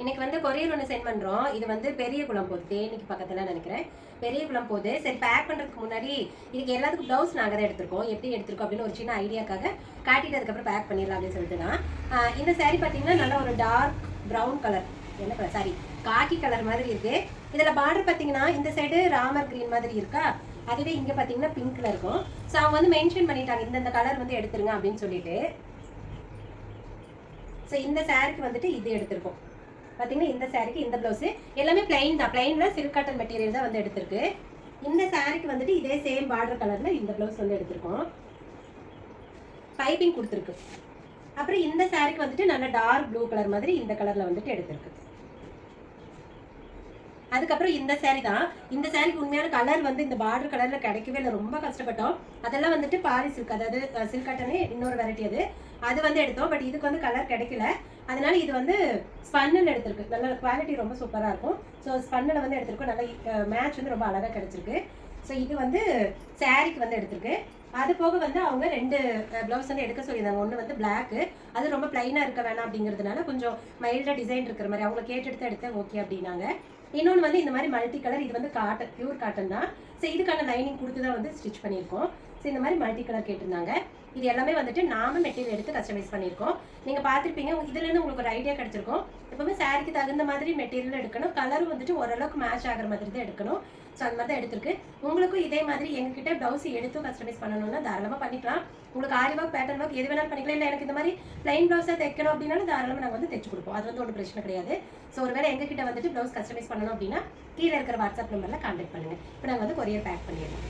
இன்னைக்கு வந்து கொரியர் ஒன்று சென்ட் பண்ணுறோம் இது வந்து பெரிய குளம் போகுது தேனிக்கு பக்கத்தில் நினைக்கிறேன். பெரிய குளம் போகுது சரி பேக் பண்ணுறதுக்கு முன்னாடி இதுக்கு எல்லாத்துக்கும் ப்ளவுஸ் நாங்கள் தான் எடுத்திருக்கோம். எப்படி எடுத்திருக்கோம் அப்படின்னு ஒரு சின்ன ஐடியாக்காக காட்டிட்டு அதுக்கப்புறம் பேக் பண்ணிடலாம் அப்படின்னு சொல்லிட்டு தான் இந்த saree பார்த்தீங்கன்னா நல்ல ஒரு டார்க் ப்ரௌன் கலர் என்ன கலர் சாரி காக்கி கலர் மாதிரி இருக்குது இதில் பார்டர் பார்த்தீங்கன்னா இந்த சைடு ராமர் கிரீன் மாதிரி இருக்கா? அதுவே இங்கே பார்த்தீங்கன்னா பிங்க்ல இருக்கும். ஸோ அவங்க வந்து மென்ஷன் பண்ணிட்டாங்க. இந்தந்த கலர் வந்து எடுத்துருங்க அப்படின்னு சொல்லிட்டு. ஸோ இந்த சாருக்கு வந்துட்டு இது எடுத்திருக்கோம். பார்த்தீங்கன்னா இந்த சாரிக்கு இந்த ப்ளவுஸு எல்லாமே பிளைன் தான். பிளைனில் சில்க் காட்டன் மெட்டீரியல் தான் வந்து எடுத்திருக்கு. இந்த சாரிக்கு வந்துட்டு இதே சேம் பார்டர் கலரில் இந்த ப்ளவுஸ் வந்து எடுத்திருக்கோம். பைப்பிங் கொடுத்துருக்கு. அப்புறம் இந்த சாரிக்கு வந்துட்டு நல்ல டார்க் ப்ளூ கலர் மாதிரி இந்த கலரில் வந்துட்டு எடுத்திருக்கு. அதுக்கப்புறம் இந்த சாரி தான். இந்த சாரிக்கு உண்மையான கலர் வந்து இந்த பார்டர் கலரில் கிடைக்கவே இல்லை. ரொம்ப கஷ்டப்பட்டோம். அதெல்லாம் வந்துட்டு பாரி சில்க் அதாவது சில்க் கட்டனே இன்னொரு வெரைட்டி அது. அது வந்து எடுத்தோம். பட் இதுக்கு வந்து கலர் கிடைக்கல. அதனால இது வந்து ஸ்பன்னில் எடுத்திருக்கு. நல்ல குவாலிட்டி ரொம்ப சூப்பராக இருக்கும். ஸோ ஸ்பன்னில் வந்து எடுத்திருக்கோம். நல்ல மேட்ச் வந்து ரொம்ப அழகாக கிடச்சிருக்கு. ஸோ இது வந்து சாரிக்கு வந்து எடுத்திருக்கு. அது போக வந்து அவங்க ரெண்டு ப்ளவுஸ் வந்து எடுக்க சொல்லியிருந்தாங்க. ஒன்று வந்து பிளாக்கு அது ரொம்ப பிளைனாக இருக்க வேணாம் அப்படிங்கிறதுனால கொஞ்சம் மைல்டாக டிசைன் இருக்கிற மாதிரி அவங்க கேட்டுட்டு தான் எடுத்தேன். ஓகே அப்படின்னாங்க. இன்னொன்று வந்து இந்த மாதிரி மல்டி கலர் இது வந்து காட்டன் பியூர் காட்டன் தான். ஸோ இதுக்கான லைனிங் கொடுத்து தான் வந்து ஸ்டிச் பண்ணியிருக்கோம். ஸோ இந்த மாதிரி மல்டி கலர் கேட்டிருந்தாங்க. இது எல்லாமே வந்துட்டு நாம மெட்டீரியல் எடுத்து கஸ்டமைஸ் பண்ணியிருக்கோம். நீங்கள் பார்த்துருப்பீங்க. இதுலேருந்து உங்களுக்கு ஒரு ஐடியா கிடச்சிருக்கும். எப்பவுமே சாரிக்கு தகுந்த மாதிரி மெட்டீரியல் எடுக்கணும். கலரும் வந்துட்டு ஓரளவுக்கு மேட்ச் ஆகிற மாதிரி தான் எடுக்கணும். ஸோ அந்த மாதிரி தான் எடுத்திருக்கு. உங்களுக்கும் இதே மாதிரி எங்ககிட்ட ப்ளவுஸ் எடுத்து கஸ்டமைஸ் பண்ணணும். பண்ணணும்னா தாராளமாக பண்ணிக்கலாம். உங்களுக்கு ஆரி ஒர்க் பேட்டர்ன் ஒர்க் எது வேணாலும் பண்ணிக்கலாம். இல்லை எனக்கு இந்த மாதிரி பிளைன் ப்ளவுஸாக தைக்கணும் அப்படின்னாலும் தாராளமாக நாங்கள் வந்து தைச்சு கொடுப்போம். அது வந்து ஒன்றும் பிரச்சனை கிடையாது. ஸோ ஒருவேளை எங்ககிட்ட வந்துட்டு ப்ளவுஸ் கஸ்டமைஸ் பண்ணணும் அப்படின்னா கீழே இருக்கிற வாட்ஸ்அப் நம்பரில் கான்டாக்ட் பண்ணுங்க. இப்போ நாங்கள் வந்து கொரியர் பேக் பண்ணிடுறோம்.